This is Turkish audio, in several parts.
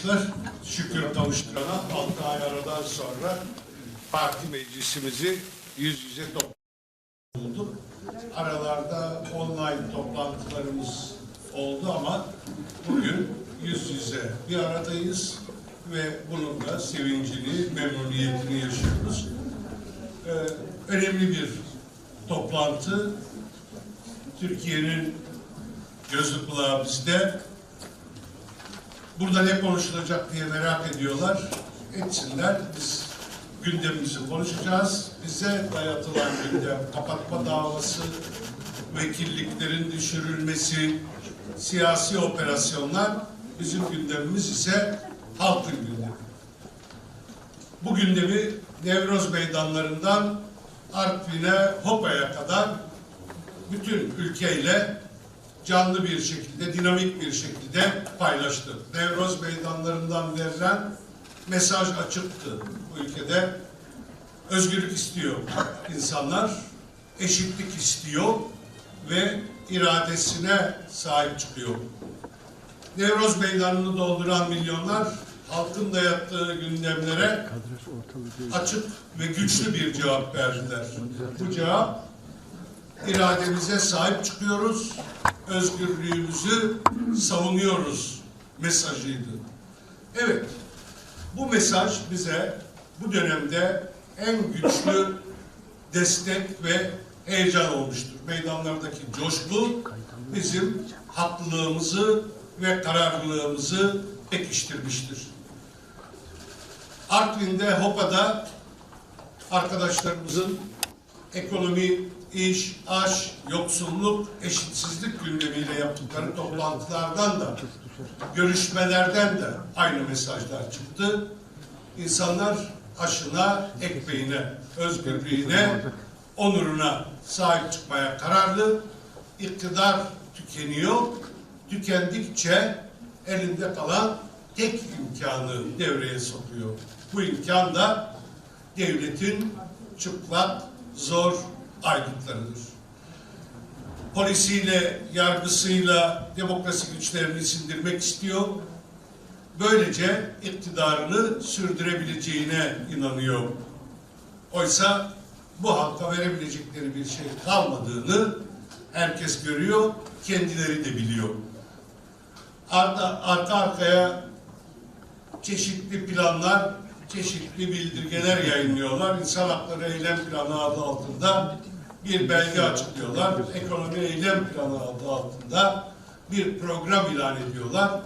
Arkadaşlar. Şükür kavuşturana 6 ay aradan sonra parti meclisimizi yüz yüze topladık. Aralarda online toplantılarımız oldu ama bugün yüz yüze bir aradayız ve bunun da sevincini, memnuniyetini yaşıyoruz. Ee, önemli bir toplantı. Türkiye'nin gözü kulağı bizde. Burada ne konuşulacak diye merak ediyorlar. Etsinler. Biz gündemimizi konuşacağız. Bize dayatılan gündem kapatma davası, vekilliklerin düşürülmesi, siyasi operasyonlar. Bizim gündemimiz ise halkın gündemi. Bu gündemi Nevroz meydanlarından Artvin'e, Hopa'ya kadar bütün ülkeyle canlı bir şekilde, dinamik bir şekilde paylaştı. Nevroz meydanlarından verilen mesaj açıktı bu ülkede. Özgürlük istiyor insanlar, eşitlik istiyor ve iradesine sahip çıkıyor. Nevroz meydanını dolduran milyonlar halkın dayattığı gündemlere açık ve güçlü bir cevap verdiler. Bu cevap irademize sahip çıkıyoruz, özgürlüğümüzü savunuyoruz mesajıydı. Evet, bu mesaj bize bu dönemde en güçlü destek ve heyecan olmuştur. Meydanlardaki coşku bizim haklılığımızı ve kararlılığımızı pekiştirmiştir. Artvin'de, Hopa'da arkadaşlarımızın ekonomi, iş, aş, yoksulluk, eşitsizlik gündemiyle yaptıkları toplantılardan da, görüşmelerden de aynı mesajlar çıktı. İnsanlar aşına, ekmeğine, özgürlüğüne, onuruna sahip çıkmaya kararlı. İktidar tükeniyor. Tükendikçe elinde kalan tek imkanı devreye sokuyor. Bu imkan da devletin çıplak, zor aygıtlarıdır. Polisiyle, yargısıyla demokrasi güçlerini sindirmek istiyor. Böylece iktidarını sürdürebileceğine inanıyor. Oysa bu halka verebilecekleri bir şey kalmadığını herkes görüyor, kendileri de biliyor. Arka, arka arkaya çeşitli planlar, çeşitli bildirgeler yayınlıyorlar. İnsan Hakları Eylem Planı adı altında bir belge açıklıyorlar. Ekonomi Eylem Planı adı altında bir program ilan ediyorlar.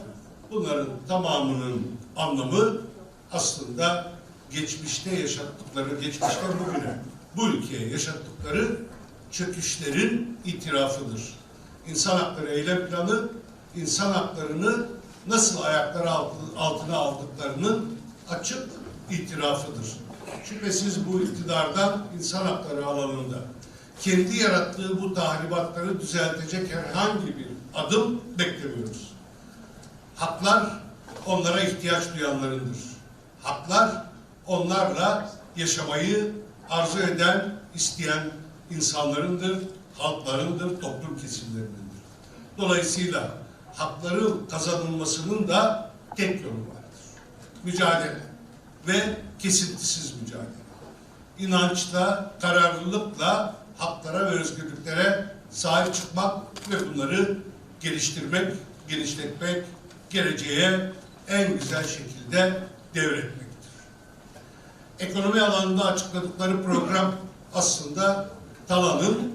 Bunların tamamının anlamı aslında geçmişte yaşattıkları, geçmişten bugüne bu ülkeye yaşattıkları çöküşlerin itirafıdır. İnsan Hakları Eylem Planı, insan haklarını nasıl ayakları altına aldıklarının açık itirafıdır. Şüphesiz bu iktidardan insan hakları alanında kendi yarattığı bu tahribatları düzeltecek herhangi bir adım beklemiyoruz. Haklar onlara ihtiyaç duyanlarındır. Haklar onlarla yaşamayı arzu eden, isteyen insanlarındır, halklarındır, toplum kesimlerindendir. Dolayısıyla hakların kazanılmasının da tek yolu vardır. Mücadele ve kesintisiz mücadele. İnançla, kararlılıkla haklara ve özgürlüklere sahip çıkmak ve bunları geliştirmek, genişletmek, geleceğe en güzel şekilde devretmektir. Ekonomi alanında açıkladıkları program aslında talanın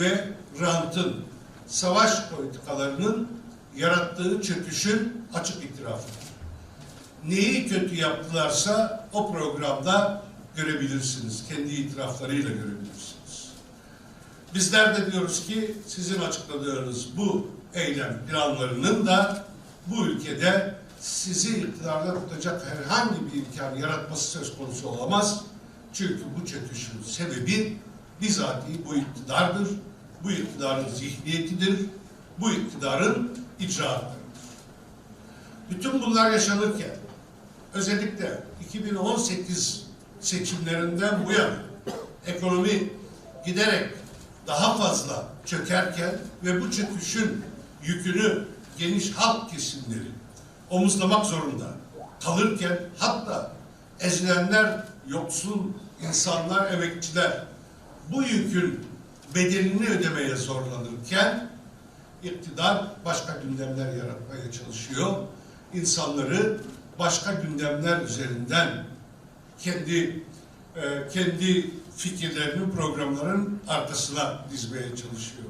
ve rantın, savaş politikalarının yarattığı çöküşün açık itirafıdır. Neyi kötü yaptılarsa o programda görebilirsiniz. Kendi itiraflarıyla görebilirsiniz. Bizler de diyoruz ki sizin açıkladığınız bu eylem planlarının da bu ülkede sizi iktidarda tutacak herhangi bir imkan yaratması söz konusu olamaz. Çünkü bu çöküşün sebebi bizatihi bu iktidardır. Bu iktidarın zihniyetidir. Bu iktidarın icraatlarıdır. Bütün bunlar yaşanırken özellikle 2018 seçimlerinden bu yana ekonomi giderek daha fazla çökerken ve bu çöküşün yükünü geniş halk kesimleri omuzlamak zorunda. Kalırken hatta ezilenler, yoksul insanlar, emekçiler bu yükün bedelini ödemeye zorlanırken iktidar başka gündemler yaratmaya çalışıyor. İnsanları başka gündemler üzerinden kendi e, kendi fikirlerini programların arkasına dizmeye çalışıyor.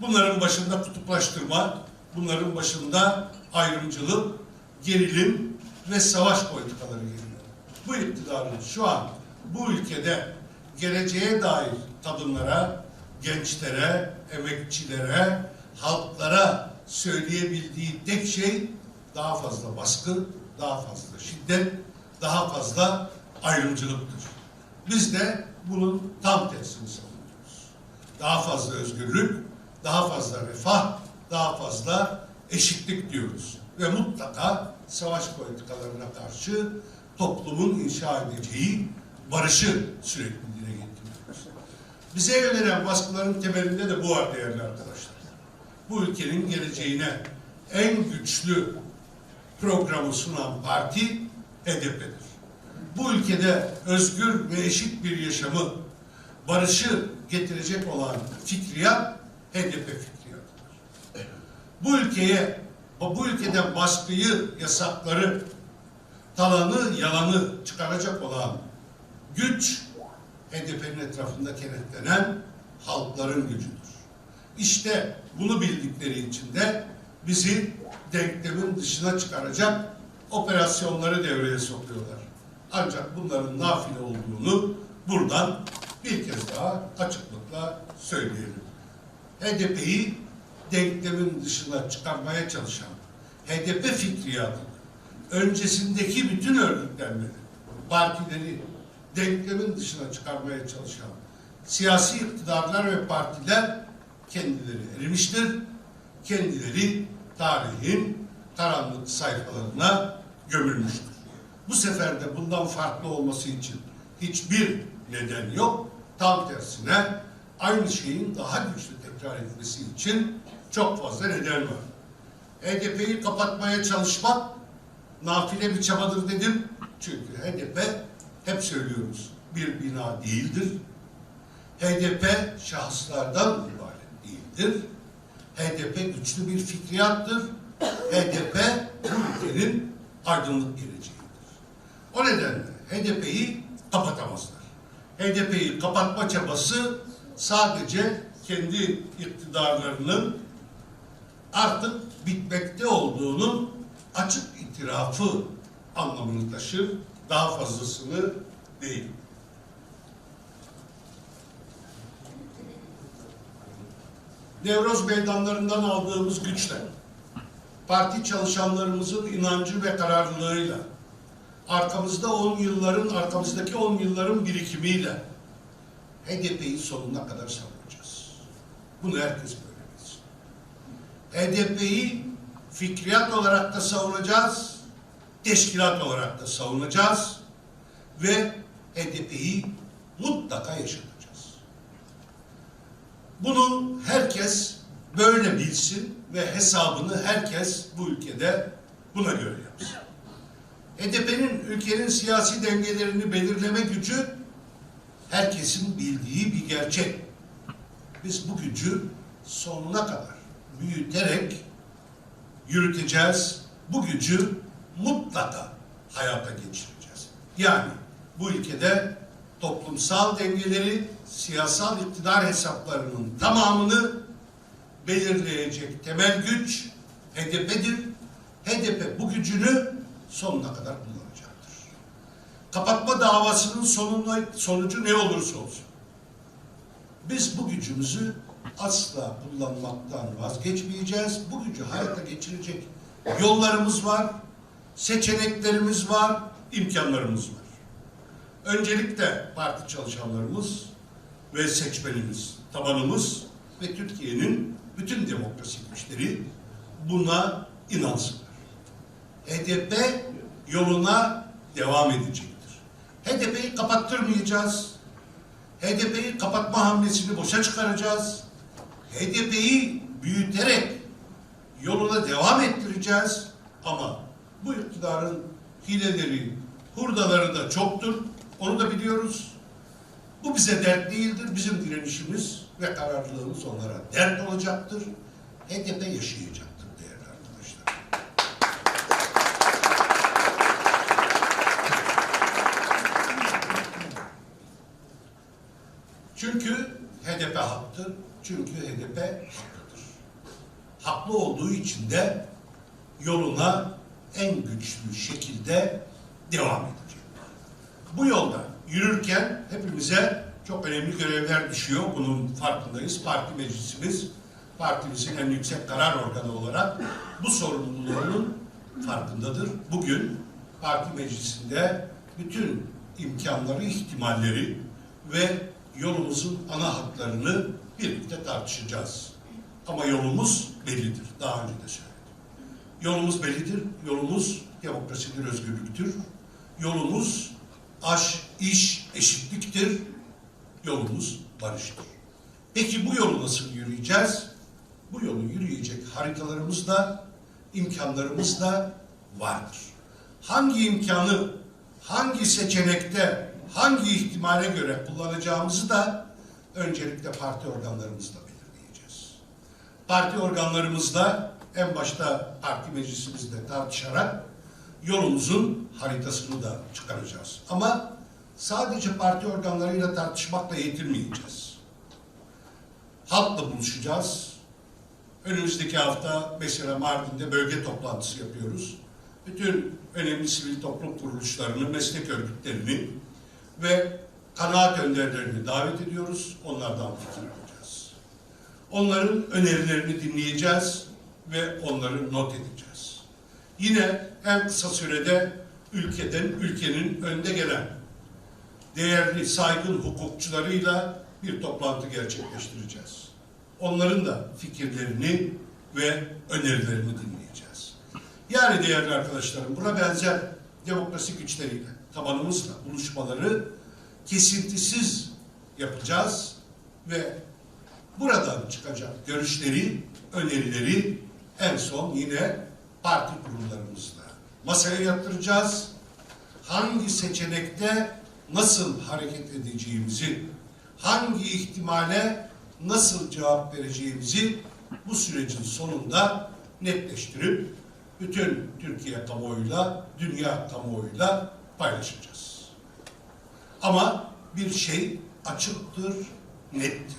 Bunların başında kutuplaştırma, bunların başında ayrımcılık, gerilim ve savaş politikaları geliyor. Bu iktidarın şu an bu ülkede geleceğe dair kadınlara, gençlere, emekçilere, halklara söyleyebildiği tek şey daha fazla baskı, daha fazla şiddet, daha fazla ayrımcılıktır. Biz de bunun tam tersini savunuyoruz. Daha fazla özgürlük, daha fazla refah, daha fazla eşitlik diyoruz. Ve mutlaka savaş politikalarına karşı toplumun inşa edeceği barışı sürekli dile getiriyoruz. Bize yönelen baskıların temelinde de bu var değerli arkadaşlar. Bu ülkenin geleceğine en güçlü programı sunan parti HDP'dir. Bu ülkede özgür ve eşit bir yaşamı, barışı getirecek olan fikriyat HDP fikriyatıdır. Bu ülkeye, bu ülkeden baskıyı, yasakları, talanı, yalanı çıkaracak olan güç HDP'nin etrafında kenetlenen halkların gücüdür. İşte bunu bildikleri için de bizi denklemin dışına çıkaracak operasyonları devreye sokuyorlar. Ancak bunların nafile olduğunu buradan bir kez daha açıklıkla söyleyelim. HDP'yi denklemin dışına çıkarmaya çalışan HDP fikriyatı öncesindeki bütün örgütlenmeleri, partileri denklemin dışına çıkarmaya çalışan siyasi iktidarlar ve partiler kendileri erimiştir. Kendileri tarihin karanlık sayfalarına gömülmüştür. Bu sefer de bundan farklı olması için hiçbir neden yok. Tam tersine aynı şeyin daha güçlü tekrar etmesi için çok fazla neden var. HDP'yi kapatmaya çalışmak nafile bir çabadır dedim. Çünkü HDP hep söylüyoruz bir bina değildir. HDP şahıslardan ibaret değildir. HDP güçlü bir fikriyattır. HDP bu ülkenin aydınlık geleceğidir. O nedenle HDP'yi kapatamazlar. HDP'yi kapatma çabası sadece kendi iktidarlarının artık bitmekte olduğunun açık itirafı anlamını taşır. Daha fazlasını değil. Nevroz meydanlarından aldığımız güçle, parti çalışanlarımızın inancı ve kararlılığıyla, arkamızda 10 yılların, arkamızdaki 10 yılların birikimiyle HDP'yi sonuna kadar savunacağız. Bunu herkes böyle bilsin. HDP'yi fikriyat olarak da savunacağız, teşkilat olarak da savunacağız ve HDP'yi mutlaka yaşatacağız. Bunu herkes böyle bilsin ve hesabını herkes bu ülkede buna göre yapsın. HDP'nin ülkenin siyasi dengelerini belirleme gücü herkesin bildiği bir gerçek. Biz bu gücü sonuna kadar büyüterek yürüteceğiz. Bu gücü mutlaka hayata geçireceğiz. Yani bu ülkede toplumsal dengeleri, siyasal iktidar hesaplarının tamamını belirleyecek temel güç HDP'dir. HDP bu gücünü sonuna kadar kullanacaktır. Kapatma davasının sonunda, sonucu ne olursa olsun. Biz bu gücümüzü asla kullanmaktan vazgeçmeyeceğiz. Bu gücü hayata geçirecek yollarımız var, seçeneklerimiz var, imkanlarımız var. Öncelikle parti çalışanlarımız ve seçmenimiz, tabanımız ve Türkiye'nin bütün demokrasi güçleri buna inansınlar. HDP yoluna devam edecektir. HDP'yi kapattırmayacağız. HDP'yi kapatma hamlesini boşa çıkaracağız. HDP'yi büyüterek yoluna devam ettireceğiz. Ama bu iktidarın hileleri, hurdaları da çoktur. Onu da biliyoruz. Bu bize dert değildir. Bizim direnişimiz ve kararlılığımız onlara dert olacaktır. HDP yaşayacaktır değerli arkadaşlar. Çünkü HDP haktır. Çünkü HDP haklıdır. Haklı olduğu için de yoluna en güçlü şekilde devam edecek. Bu yolda yürürken hepimize çok önemli görevler düşüyor. Bunun farkındayız. Parti meclisimiz, partimizin en yüksek karar organı olarak bu sorumluluğunun farkındadır. Bugün parti meclisinde bütün imkanları, ihtimalleri ve yolumuzun ana hatlarını birlikte tartışacağız. Ama yolumuz bellidir. Daha önce de söyledim. Yolumuz bellidir. Yolumuz demokrasidir, özgürlüktür. Yolumuz aş, iş, eşitliktir. Yolumuz barıştır. Peki bu yolu nasıl yürüyeceğiz? Bu yolu yürüyecek haritalarımız da, imkanlarımız da vardır. Hangi imkanı, hangi seçenekte, hangi ihtimale göre kullanacağımızı da öncelikle parti organlarımızla belirleyeceğiz. Parti organlarımızla en başta parti meclisimizde tartışarak yolumuzun haritasını da çıkaracağız. Ama sadece parti organlarıyla tartışmakla yetinmeyeceğiz. Halkla buluşacağız. Önümüzdeki hafta mesela Mardin'de bölge toplantısı yapıyoruz. Bütün önemli sivil toplum kuruluşlarını, meslek örgütlerini ve kanaat önderlerini davet ediyoruz. Onlardan fikir alacağız. Onların önerilerini dinleyeceğiz ve onları not edeceğiz. Yine en kısa sürede ülkeden, ülkenin önde gelen değerli, saygın hukukçularıyla bir toplantı gerçekleştireceğiz. Onların da fikirlerini ve önerilerini dinleyeceğiz. Yani değerli arkadaşlarım, buna benzer demokrasi güçleriyle, tabanımızla buluşmaları kesintisiz yapacağız ve buradan çıkacak görüşleri, önerileri en son yine parti kurumlarımızla masaya yatıracağız. Hangi seçenekte nasıl hareket edeceğimizi, hangi ihtimale nasıl cevap vereceğimizi bu sürecin sonunda netleştirip bütün Türkiye kamuoyuyla, dünya kamuoyuyla paylaşacağız. Ama bir şey açıktır, nettir.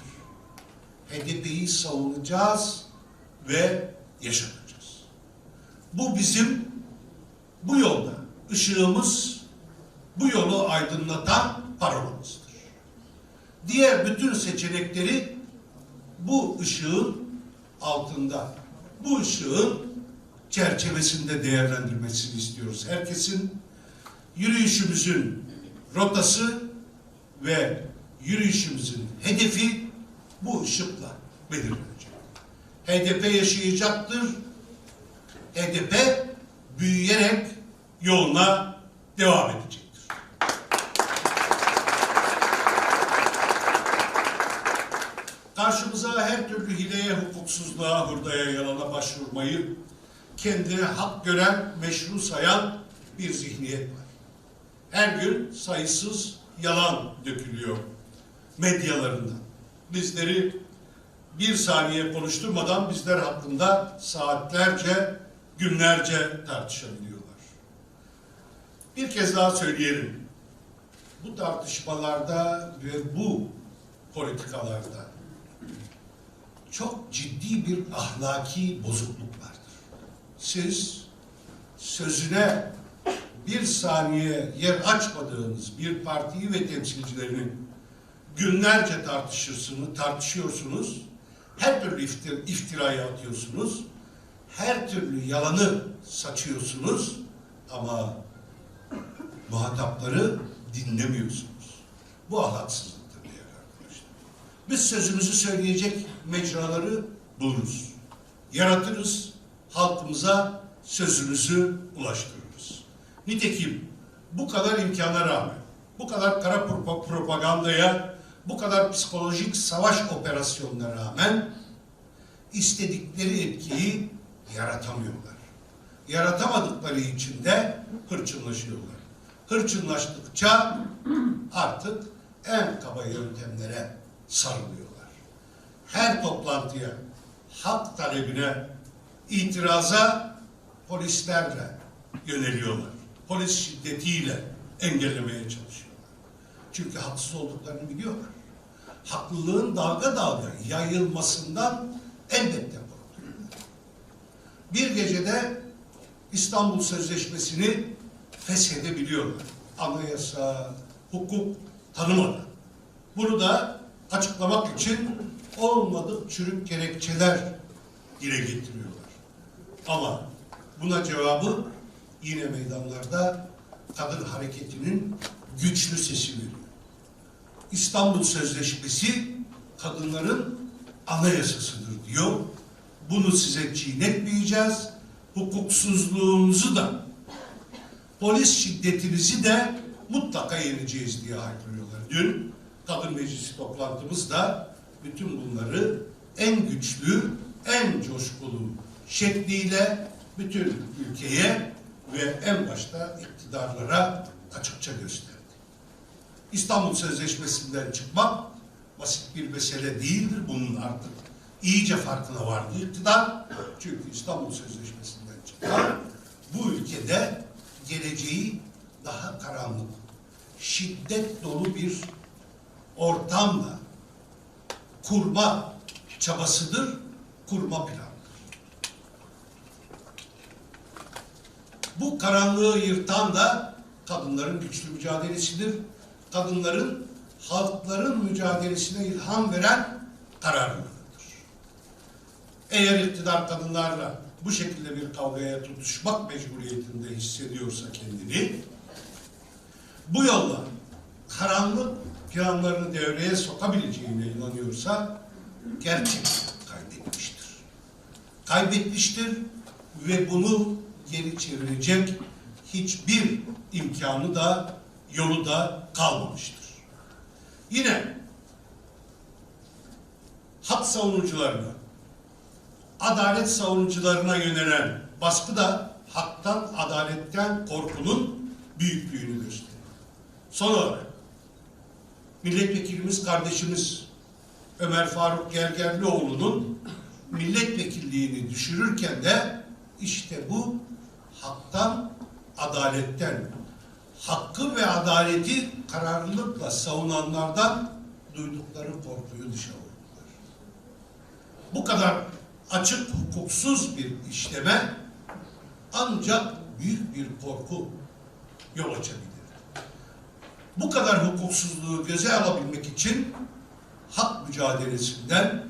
HDP'yi savunacağız ve yaşatacağız. Bu bizim bu yolda ışığımız, bu yolu aydınlatan parolamızdır. Diğer bütün seçenekleri bu ışığın altında, bu ışığın çerçevesinde değerlendirmesini istiyoruz. Herkesin yürüyüşümüzün rotası ve yürüyüşümüzün hedefi bu ışıkla belirlenecek. HDP yaşayacaktır. HDP büyüyerek yoluna devam edecektir. Karşımıza her türlü hileye, hukuksuzluğa, hurdaya, yalana başvurmayı kendine hak gören, meşru sayan bir zihniyet var. Her gün sayısız yalan dökülüyor medyalarında. Bizleri bir saniye konuşturmadan bizler hakkında saatlerce, günlerce tartışabiliyorlar. Bir kez daha söyleyelim. Bu tartışmalarda ve bu politikalarda çok ciddi bir ahlaki bozukluk vardır. Siz sözüne bir saniye yer açmadığınız bir partiyi ve temsilcilerinin günlerce tartışırsınız, tartışıyorsunuz. Her türlü iftir, iftirayı atıyorsunuz. Her türlü yalanı saçıyorsunuz. Ama muhatapları dinlemiyorsunuz. Bu ahlaksızlıktır diye arkadaşlar. Biz sözümüzü söyleyecek mecraları buluruz. Yaratırız, halkımıza sözümüzü ulaştırırız. Nitekim bu kadar imkana rağmen, bu kadar kara pro- propagandaya, bu kadar psikolojik savaş operasyonuna rağmen istedikleri etkiyi yaratamıyorlar. yaratamadıkları için de hırçınlaşıyorlar. Hırçınlaştıkça artık en kaba yöntemlere sarılıyorlar. Her toplantıya, hak talebine, itiraza polislerle yöneliyorlar. Polis şiddetiyle engellemeye çalışıyorlar. Çünkü haksız olduklarını biliyorlar. Haklılığın dalga dalga yayılmasından elbette korkuyorlar. Bir gecede İstanbul Sözleşmesi'ni feshedebiliyorlar. Anayasa, hukuk tanımadan. Bunu da açıklamak için olmadık çürük gerekçeler dile getiriyorlar. Ama buna cevabı yine meydanlarda kadın hareketinin güçlü sesi veriyor. İstanbul Sözleşmesi kadınların anayasasıdır diyor. Bunu size çiğnetmeyeceğiz. Hukuksuzluğunuzu da polis şiddetinizi de mutlaka yeneceğiz diye haykırıyorlar. Dün kadın meclisi toplantımızda bütün bunları en güçlü, en coşkulu şekliyle bütün ülkeye ve en başta iktidarlara açıkça gösterdi. İstanbul Sözleşmesi'nden çıkmak basit bir mesele değildir. Bunun artık iyice farkına vardı iktidar. Çünkü İstanbul Sözleşmesi'nden çıkmak bu ülkede geleceği daha karanlık, şiddet dolu bir ortamla kurma çabasıdır, kurma planıdır. Bu karanlığı yırtan da kadınların güçlü mücadelesidir. Kadınların halkların mücadelesine ilham veren kararlılığıdır. Eğer iktidar kadınlarla bu şekilde bir kavgaya tutuşmak mecburiyetinde hissediyorsa kendini, bu yolla karanlık planlarını devreye sokabileceğine inanıyorsa gerçekten kaybetmiştir. Kaybetmiştir ve bunu geri çevirecek hiçbir imkanı da yolu da kalmamıştır. Yine hak savunucularına, adalet savunucularına yönelen baskı da haktan, adaletten korkunun büyüklüğünü gösteriyor. Son olarak milletvekilimiz kardeşimiz Ömer Faruk Gergerlioğlu'nun milletvekilliğini düşürürken de işte bu haktan, adaletten, hakkı ve adaleti kararlılıkla savunanlardan duydukları korkuyu dışa vurdular. Bu kadar açık hukuksuz bir işleme ancak büyük bir korku yol açabilir. Bu kadar hukuksuzluğu göze alabilmek için hak mücadelesinden,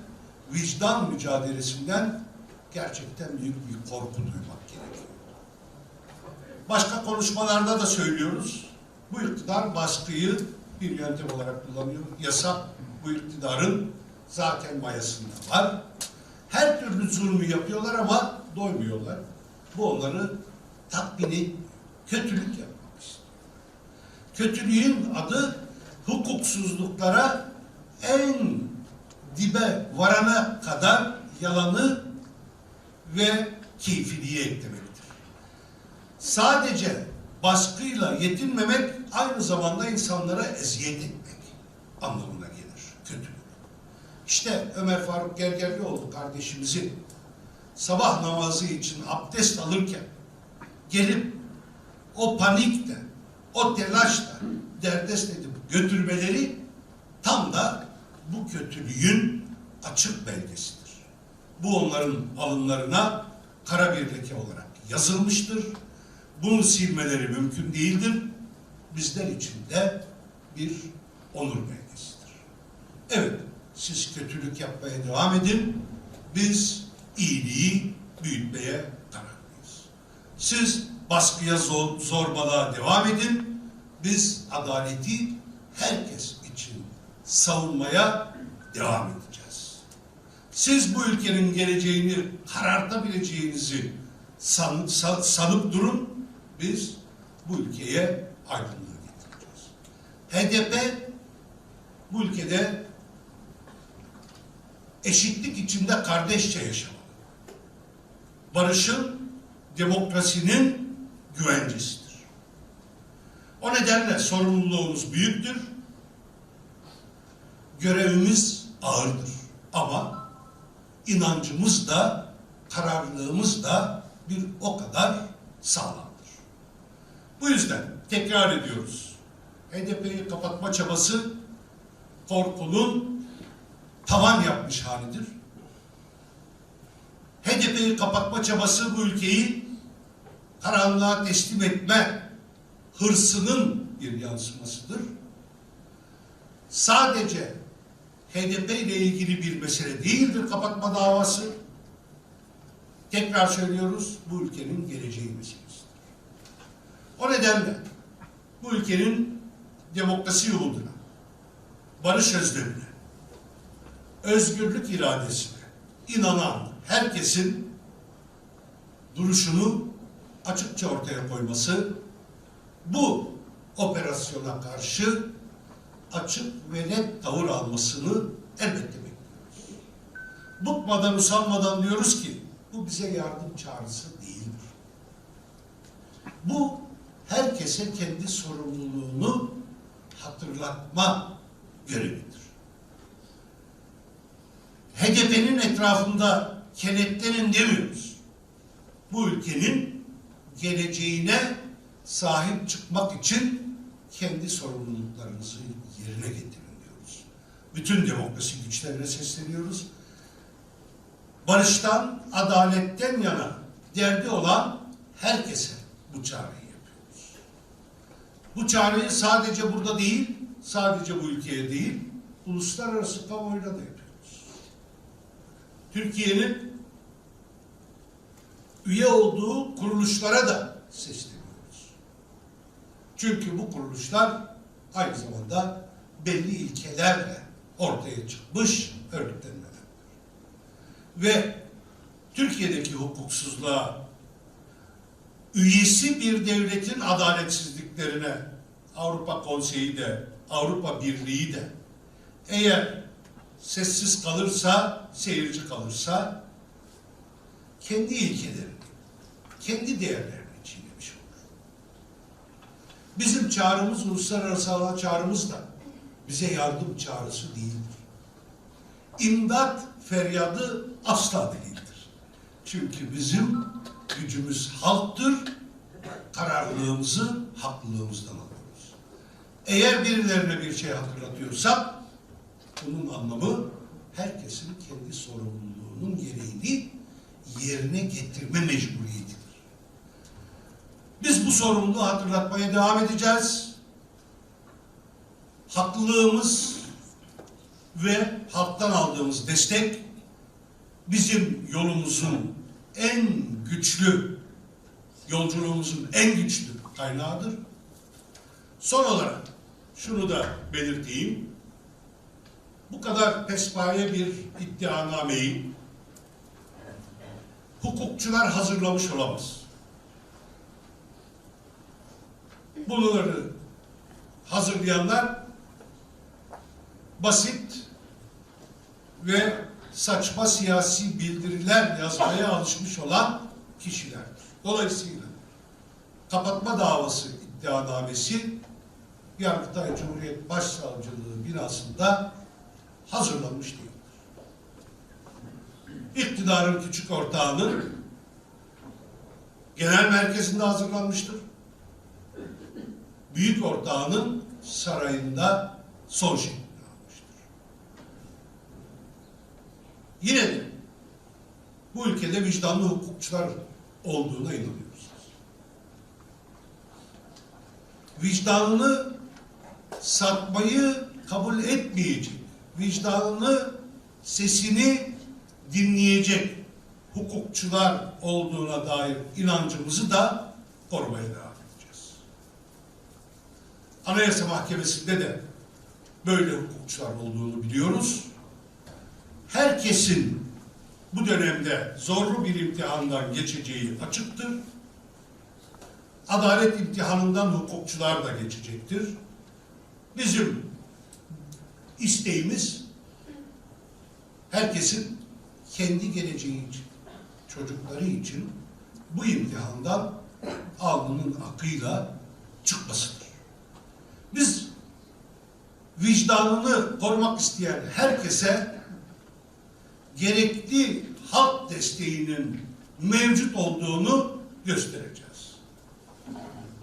vicdan mücadelesinden gerçekten büyük bir korku duymak. Başka konuşmalarda da söylüyoruz. Bu iktidar baskıyı bir yöntem olarak kullanıyor. Yasak bu iktidarın zaten mayasında var. Her türlü zulmü yapıyorlar ama doymuyorlar. Bu onları tatmin etmiyor. Kötülük yapmak istiyor. Kötülüğün adı hukuksuzluklara en dibe varana kadar yalanı ve keyfiliği eklemektir. Sadece baskıyla yetinmemek aynı zamanda insanlara eziyet etmek anlamına gelir. Kötülük. İşte Ömer Faruk Gergerlioğlu kardeşimizin sabah namazı için abdest alırken gelip o panikle, o telaşla derdest edip götürmeleri tam da bu kötülüğün açık belgesidir. Bu onların alınlarına kara bir leke olarak yazılmıştır. Bunu silmeleri mümkün değildir. Bizler için de bir onur belgesidir. Evet, siz kötülük yapmaya devam edin. Biz iyiliği büyütmeye kararlıyız. Siz baskıya zor, zorbalığa devam edin. Biz adaleti herkes için savunmaya devam edeceğiz. Siz bu ülkenin geleceğini karartabileceğinizi san, san, sanıp durun. Biz bu ülkeye aydınlığı getireceğiz. HDP bu ülkede eşitlik içinde kardeşçe yaşamalı. Barışın demokrasinin güvencesidir. O nedenle sorumluluğumuz büyüktür. Görevimiz ağırdır. Ama inancımız da, kararlılığımız da bir o kadar sağlamdır. Bu yüzden tekrar ediyoruz. HDP'yi kapatma çabası korkunun tavan yapmış halidir. HDP'yi kapatma çabası bu ülkeyi karanlığa teslim etme hırsının bir yansımasıdır. Sadece HDP ile ilgili bir mesele değildir kapatma davası. Tekrar söylüyoruz, bu ülkenin geleceği meselesidir. O nedenle bu ülkenin demokrasi yoluna, barış özlemine, özgürlük iradesine inanan herkesin duruşunu açıkça ortaya koyması bu operasyona karşı açık ve net tavır almasını elbette bekliyoruz. Bıkmadan usanmadan diyoruz ki bu bize yardım çağrısı değildir. Bu herkese kendi sorumluluğunu hatırlatma görevidir. HDP'nin etrafında kenetlenin demiyoruz. Bu ülkenin geleceğine sahip çıkmak için kendi sorumluluklarınızı yerine getirin diyoruz. Bütün demokrasi güçlerine sesleniyoruz. Barıştan, adaletten yana derdi olan herkese bu çağrıyı. Bu çağrıyı sadece burada değil, sadece bu ülkeye değil, uluslararası kamuoyuna da yapıyoruz. Türkiye'nin üye olduğu kuruluşlara da sesleniyoruz. Çünkü bu kuruluşlar aynı zamanda belli ilkelerle ortaya çıkmış örgütlenmeler. Ve Türkiye'deki hukuksuzluğa üyesi bir devletin adaletsizliklerine Avrupa Konseyi de Avrupa Birliği de eğer sessiz kalırsa, seyirci kalırsa kendi ilkelerini, kendi değerlerini çiğnemiş olur. Bizim çağrımız, uluslararası çağrımız da bize yardım çağrısı değildir. İmdat feryadı asla değildir. Çünkü bizim gücümüz halktır, kararlılığımızı haklılığımızdan alıyoruz. Eğer birilerine bir şey hatırlatıyorsak, bunun anlamı herkesin kendi sorumluluğunun gereğini yerine getirme mecburiyetidir. Biz bu sorumluluğu hatırlatmaya devam edeceğiz. Haklılığımız ve halktan aldığımız destek bizim yolumuzun en güçlü, yolculuğumuzun en güçlü kaynağıdır. Son olarak şunu da belirteyim. Bu kadar pespaye bir iddianameyi hukukçular hazırlamış olamaz. Bunları hazırlayanlar basit ve saçma siyasi bildiriler yazmaya alışmış olan kişilerdir. Dolayısıyla kapatma davası iddianamesi Yargıtay Cumhuriyet Başsavcılığı binasında hazırlanmış değildir. İktidarın küçük ortağının genel merkezinde hazırlanmıştır. Büyük ortağının sarayında son şeklini Yine de bu ülkede vicdanlı hukukçular olduğuna inanıyoruz. Vicdanını satmayı kabul etmeyecek, vicdanını, sesini dinleyecek hukukçular olduğuna dair inancımızı da korumaya devam edeceğiz. Anayasa Mahkemesi'nde de böyle hukukçular olduğunu biliyoruz. Herkesin bu dönemde zorlu bir imtihandan geçeceği açıktır. Adalet imtihanından hukukçular da geçecektir. Bizim isteğimiz herkesin kendi geleceği için, çocukları için bu imtihandan alnının akıyla çıkmasıdır. Biz vicdanını korumak isteyen herkese gerekli halk desteğinin mevcut olduğunu göstereceğiz.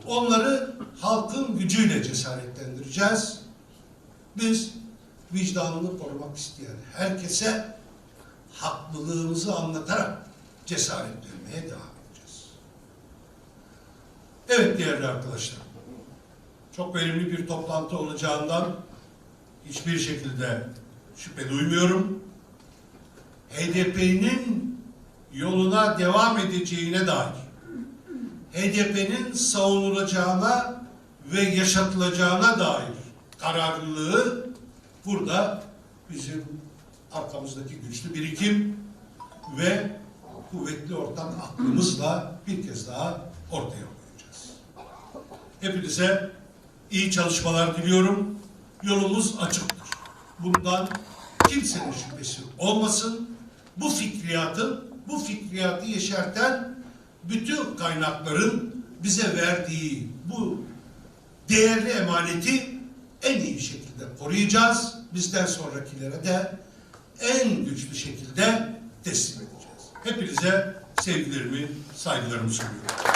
Onları halkın gücüyle cesaretlendireceğiz. Biz vicdanını korumak isteyen herkese haklılığımızı anlatarak cesaretlenmeye devam edeceğiz. Evet değerli arkadaşlar, çok verimli bir toplantı olacağından hiçbir şekilde şüphe duymuyorum. HDP'nin yoluna devam edeceğine dair, HDP'nin savunulacağına ve yaşatılacağına dair kararlılığı burada bizim arkamızdaki güçlü birikim ve kuvvetli ortam aklımızla bir kez daha ortaya koyacağız. Hepinize iyi çalışmalar diliyorum. Yolumuz açıktır. Bundan kimsenin şüphesi olmasın. Bu fikriyatın, bu fikriyatı yeşerten bütün kaynakların bize verdiği bu değerli emaneti en iyi şekilde koruyacağız. Bizden sonrakilere de en güçlü şekilde teslim edeceğiz. Hepinize sevgilerimi, saygılarımı sunuyorum.